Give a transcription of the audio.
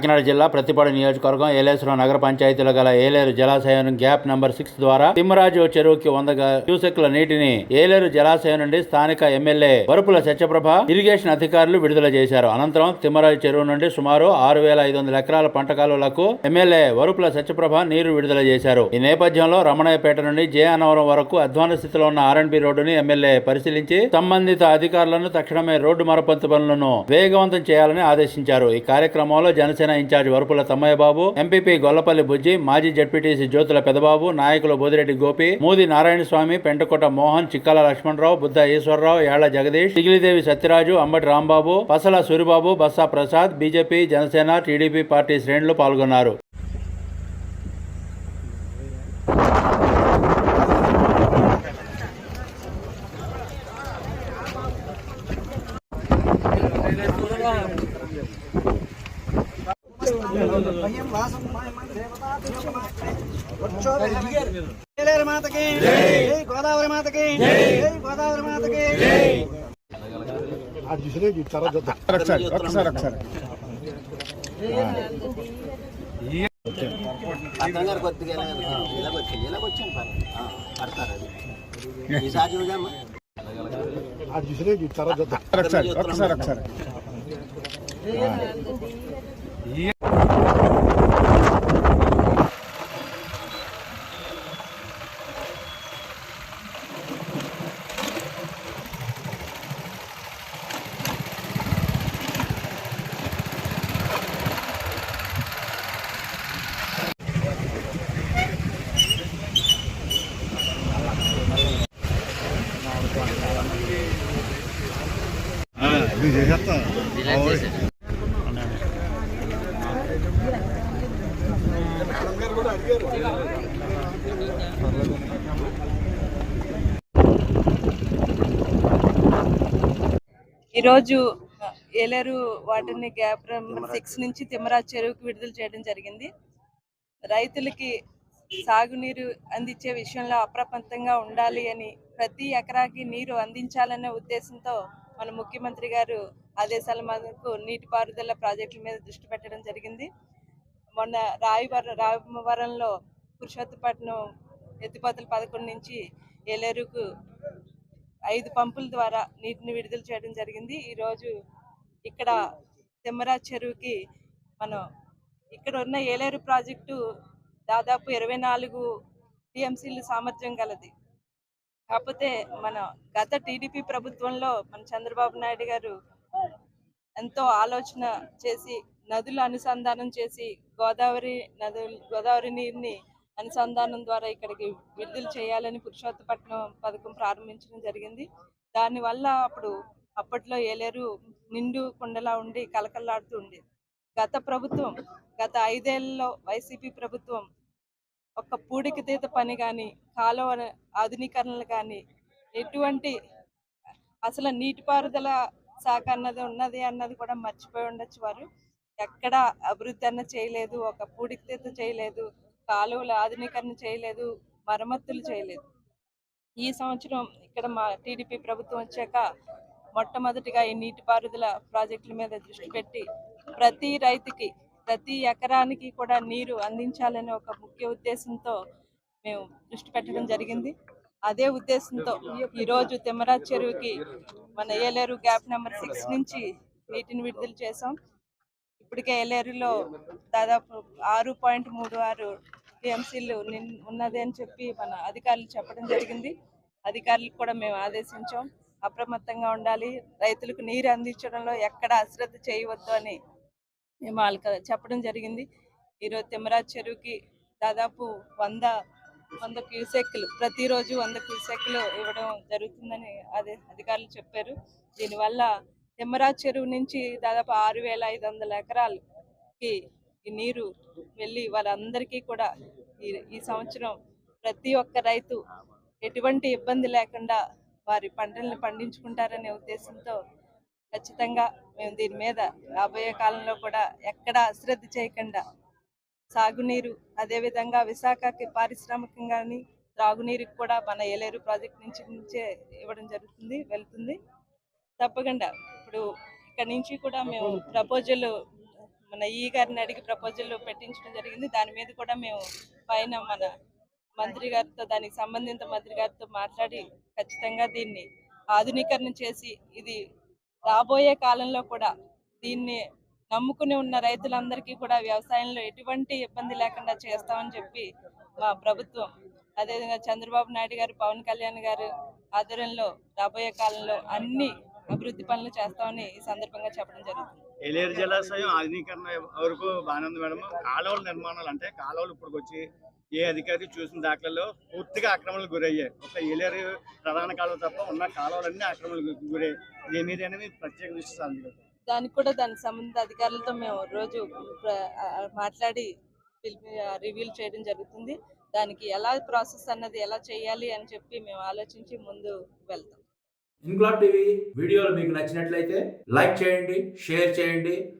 కాకినాడ జిల్లా ప్రతిపాడు నియోజకవర్గం ఏలేశ్వరం నగర పంచాయతీలో గల ఏలేరు జలాశయం గ్యాప్ నంబర్ సిక్స్ ద్వారా తిమ్మరాజు చెరువుకి వంద క్యూసెక్ల నీటిని ఏలేరు జలాశయం నుండి స్థానిక ఎమ్మెల్యే వరుపుల సత్యప్రభ ఇరిగేషన్ అధికారులు విడుదల చేశారు. అనంతరం తిమ్మరాజు చెరువు నుండి సుమారు ఆరు వేల ఐదు వందల ఎకరాల పంట కాలువలకు ఎమ్మెల్యే వరుపుల సత్యప్రభ నీరు విడుదల చేశారు. ఈ నేపథ్యంలో రమణయ్యపేట నుండి జే అన్నవరం వరకు అధ్వాన స్థితిలో ఉన్న ఆర్ఎన్బి రోడ్డుని ఎమ్మెల్యే పరిశీలించి సంబంధిత అధికారులను తక్షణమే రోడ్డు మరమ్మతు పనులను వేగవంతం చేయాలని ఆదేశించారు. ఈ కార్యక్రమంలో జనసేన ఇన్ఛార్జ్ వరపుల తమ్మయ్య బాబు ఎంపీపీ గొల్లపల్లి బుజ్జి మాజీ జడ్పీటీసీ జ్యోతుల పెదబాబు నాయకులు Bodireddy Gopi Modi Narayana Swamy Pentakota Mohan Chikkala Lakshmanarao Buddha Eswararao Yalla Jagadish Sigilidevi Satyaraju Ambati Rambabu Pasala Suribabu Bassa Prasad BJP Janasena TDP party శ్రేణులు పాల్గొన్నారు ఏలేరు మాతకి గోదావరి మాతకి గోదావరి మాతకి ఒకసారి ఒకసారి ఒకసారి అతను గారు కొద్దిగా ఇలాగ వచ్చింది ఇలాగ వచ్చాను పడతారు అది ఈసారి చూడమ్మా అది చూసినా చాలా చూద్దాం ఒకసారి ఒకసారి ఒకసారి ఈరోజు ఏలేరు వాటర్ని గ్యాప్ సిక్స్ నుంచి తిమ్మరాజ్ చెరువుకు విడుదల చేయడం జరిగింది. రైతులకి సాగునీరు అందించే విషయంలో అప్రమత్తంగా ఉండాలి అని ప్రతి ఎకరాకి నీరు అందించాలనే ఉద్దేశంతో మన ముఖ్యమంత్రి గారు ఆదేశాల మేరకు నీటిపారుదల ప్రాజెక్టుల మీద దృష్టి పెట్టడం జరిగింది. మొన్న రాయవరం రామవరంలో పురుషోత్తపట్నం ఎత్తిపోతల పథకం నుంచి ఏలేరుకు ఐదు పంపుల ద్వారా నీటిని విడుదల చేయడం జరిగింది. ఈరోజు ఇక్కడ తిమ్మరాజ్ చెరువుకి మనం ఇక్కడ ఉన్న ఏలేరు ప్రాజెక్టు దాదాపు ఇరవై నాలుగు టీఎంసీలు సామర్థ్యం గలది. కాకపోతే మన గత టీడీపీ ప్రభుత్వంలో మన చంద్రబాబు నాయుడు గారు ఎంతో ఆలోచన చేసి నదులు అనుసంధానం చేసి గోదావరి నదులు గోదావరి నీరుని అనుసంధానం ద్వారా ఇక్కడికి విడుదల చేయాలని పురుషోత్తపట్నం పథకం ప్రారంభించడం జరిగింది. దానివల్ల అప్పుడు అప్పట్లో ఏలేరు నిండు కుండలా ఉండి కలకల్లాడుతూ ఉండేది. గత ప్రభుత్వం గత ఐదేళ్ళలో వైసీపీ ప్రభుత్వం ఒక పూడికి తీత పని కానీ కాలువ ఆధునీకరణలు కానీ ఎటువంటి అసలు నీటిపారుదల శాఖ అన్నది ఉన్నది అన్నది కూడా మర్చిపోయి ఉండొచ్చు వారు. ఎక్కడ అభివృద్ధి అన్న చేయలేదు ఒక పూడికి తీత చేయలేదు కాలువల ఆధునీకరణ చేయలేదు మరమ్మతులు చేయలేదు. ఈ సంవత్సరం ఇక్కడ మా టీడీపీ ప్రభుత్వం వచ్చాక మొట్టమొదటిగా ఈ నీటిపారుదల ప్రాజెక్టుల మీద దృష్టి పెట్టి ప్రతి రైతుకి ప్రతి ఎకరానికి కూడా నీరు అందించాలనే ఒక ముఖ్య ఉద్దేశంతో మేము దృష్టి పెట్టడం జరిగింది. అదే ఉద్దేశంతో ఈరోజు తిమ్మరాజ్ చెరువుకి మన ఏలేరు గ్యాప్ నెంబర్ సిక్స్ నుంచి నీటిని విడుదల చేసాం ఇప్పటికే ఏలేరులో దాదాపు ఆరు పాయింట్ మూడు ఆరు టీఎంసీలు ఉన్నది అని చెప్పి మన అధికారులు చెప్పడం జరిగింది. అధికారులకు కూడా మేము ఆదేశించాం. అప్రమత్తంగా ఉండాలి. రైతులకు నీరు అందించడంలో ఎక్కడ అశ్రద్ధ చేయవద్దు అని మేము వాళ్ళకి చెప్పడం జరిగింది. ఈరోజు తిమ్మరాజ్ చెరువుకి దాదాపు వంద వంద క్యూసెక్లు ప్రతిరోజు వంద క్యూసెక్లు ఇవ్వడం జరుగుతుందని అదే అధికారులు చెప్పారు. దీనివల్ల తిమ్మరాజ్ చెరువు నుంచి దాదాపు ఆరు వేల ఐదు వందల ఎకరాలకి ఈ నీరు వెళ్ళి వాళ్ళందరికీ కూడా ఈ ఈ సంవత్సరం ప్రతి ఒక్క రైతు ఎటువంటి ఇబ్బంది లేకుండా వారి పంటలను పండించుకుంటారనే ఉద్దేశంతో ఖచ్చితంగా మేము దీని మీద రాబోయే కాలంలో కూడా ఎక్కడ అశ్రద్ధ చేయకుండా సాగునీరు అదేవిధంగా విశాఖకి పారిశ్రామికంగాని త్రాగునీరుకి కూడా మన ఏలేరు ప్రాజెక్ట్ నుంచి నుంచే ఇవ్వడం జరుగుతుంది వెళ్తుంది. తప్పకుండా ఇప్పుడు ఇక్కడ నుంచి కూడా మేము ప్రపోజల్ మన ఈ గారిని అడిగి ప్రపోజల్ పెట్టించడం జరిగింది. దాని మీద కూడా మేము పైన మన మంత్రి గారితో దానికి సంబంధిత మంత్రి గారితో మాట్లాడి ఖచ్చితంగా దీన్ని ఆధునీకరణ చేసి ఇది రాబోయే కాలంలో కూడా దీన్ని నమ్ముకుని ఉన్న రైతులందరికీ కూడా వ్యవసాయంలో ఎటువంటి ఇబ్బంది లేకుండా చేస్తామని చెప్పి మా ప్రభుత్వం అదేవిధంగా చంద్రబాబు నాయుడు గారు పవన్ కళ్యాణ్ గారు ఆధ్వర్యంలో రాబోయే కాలంలో అన్ని అభివృద్ధి పనులు చేస్తామని ఈ సందర్భంగా చెప్పడం జరుగుతుంది. ఎలేరు జలాశయం ఆధునీకరణ వరకు బాగానే ఉంది మేడం. కాలువల నిర్మాణాలు అంటే కాలువలు ఇప్పుడు వచ్చి ఏ అధికారి చూసిన దాఖలలో పూర్తిగా ఆక్రమణలకు గురయ్యాయి. ఒక ఏలేరు ప్రధాన కాలువ తప్ప ఉన్న కాలువలన్నీ ఆక్రమణలకు గురయ్యాయి. దీని మీద అనేది ప్రత్యేక దృష్టి సాధించారు దానికి కూడా దానికి సంబంధిత అధికారులతో మేము రోజు మాట్లాడి రివ్యూలు చేయడం జరుగుతుంది. దానికి ఎలా ప్రాసెస్ అన్నది ఎలా చేయాలి అని చెప్పి మేము ఆలోచించి ముందు వెళ్తాం. ఇంక్లాబ్ టీవీ వీడియోలు మీకు నచ్చినట్లయితే లైక్ చేయండి షేర్ చేయండి